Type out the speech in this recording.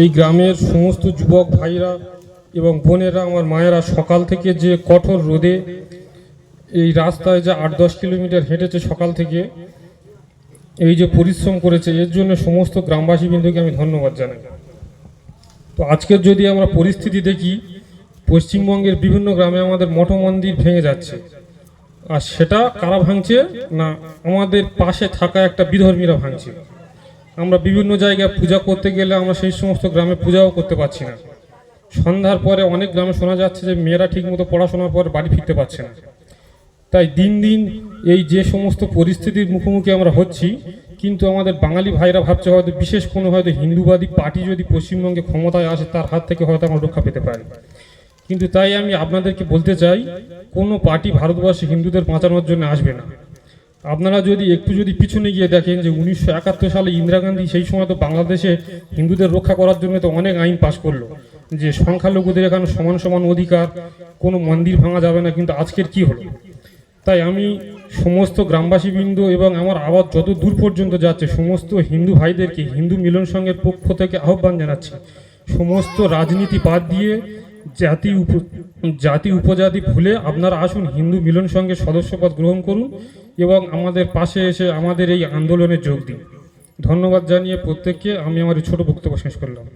এই গ্রামের সমস্ত যুবক ভাইরা এবং বোনেরা, আমার মায়েরা সকাল থেকে যে কঠোর রোদে এই রাস্তায় যে আট দশ কিলোমিটার হেঁটেছে সকাল থেকে, এই যে পরিশ্রম করেছে, এর জন্য সমস্ত গ্রামবাসী বিন্দুকে আমি ধন্যবাদ জানাই। তো আজকের যদি আমরা পরিস্থিতি দেখি, পশ্চিমবঙ্গের বিভিন্ন গ্রামে আমাদের মঠ মন্দির ভেঙে যাচ্ছে। আর সেটা কারা ভাঙছে না আমাদের পাশে থাকা একটা বিধর্মীরা ভাঙছে? আমরা বিভিন্ন জায়গায় পূজা করতে গেলে আমরা সেই সমস্ত গ্রামে পূজাও করতে পারছি না। সন্ধ্যার পরে অনেক গ্রামে শোনা যাচ্ছে যে মেয়েরা ঠিকমতো পড়াশোনার পর বাড়ি ফিরতে পারছে না। তাই দিন দিন এই যে সমস্ত পরিস্থিতির মুখোমুখি আমরা হচ্ছি, কিন্তু আমাদের বাঙালি ভাইরা ভাবছে হয়তো বিশেষ কোনো হয়তো হিন্দুবাদী পার্টি যদি পশ্চিমবঙ্গে ক্ষমতায় আসে, তার হাত থেকে হয়তো আমরা রক্ষা পেতে পারি। কিন্তু তাই আমি আপনাদেরকে বলতে চাই, কোনো পার্টি ভারতবর্ষে হিন্দুদের বাঁচানোর জন্য আসবে না। আপনারা যদি একটু যদি পিছনে গিয়ে দেখেন যে উনিশশো একাত্তর সালে ইন্দিরা গান্ধী, সেই সময় তো বাংলাদেশে হিন্দুদের রক্ষা করার জন্য তো অনেক আইন পাশ করল। যে সংখ্যালঘুদের এখানে সমান সমান অধিকার, কোনো মন্দির ভাঙা যাবে না, কিন্তু আজকের কি হলো? তাই আমি সমস্ত গ্রামবাসীবৃন্দ এবং আমার আওয়াজ যত দূর পর্যন্ত যাচ্ছে, সমস্ত হিন্দু ভাইদেরকে, হিন্দু মিলন সংঘের পক্ষ থেকে আহ্বান জানাচ্ছি। সমস্ত রাজনীতি বাদ দিয়ে জাতি উপ, জাতি উপজাতি ভুলে আপনারা আসুন, হিন্দু মিলন সংঘের সদস্যপদ গ্রহণ করুন। এবং আমাদের পাশে এসে আমাদের এই আন্দোলনে যোগ দিন। ধন্যবাদ জানিয়ে প্রত্যেককে আমি আমার ছোট বক্তব্য শেষ করলাম।